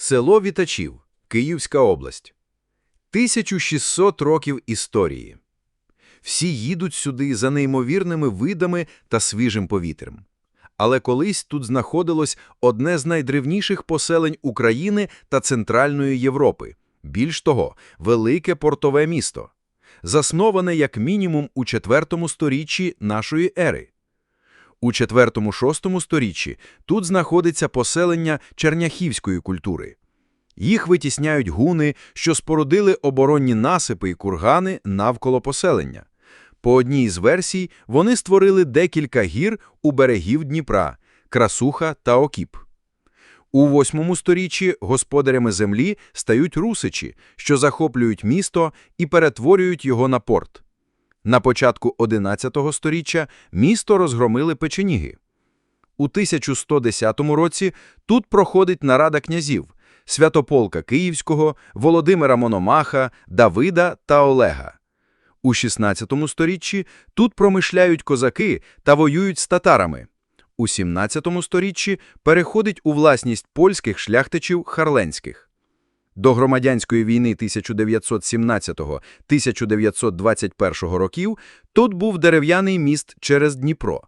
Село Вітачів, Київська область. 1600 років історії. Всі їдуть сюди за неймовірними видами та свіжим повітрям. Але колись тут знаходилось одне з найдревніших поселень України та Центральної Європи. Більш того, велике портове місто, засноване як мінімум у IV сторіччі нашої ери. У IV-VI сторіччі тут знаходиться поселення черняхівської культури. Їх витісняють гуни, що спорудили оборонні насипи і кургани навколо поселення. По одній з версій вони створили декілька гір у берегів Дніпра – Красуха та Окіп. У восьмому сторіччі господарями землі стають русичі, що захоплюють місто і перетворюють його на порт. На початку 11 сторіччя місто розгромили печеніги. У 1110 році тут проходить нарада князів – Святополка Київського, Володимира Мономаха, Давида та Олега. У 16 сторіччі тут промишляють козаки та воюють з татарами. У 17 сторіччі переходить у власність польських шляхтичів харленських. До громадянської війни 1917-1921 років тут був дерев'яний міст через Дніпро.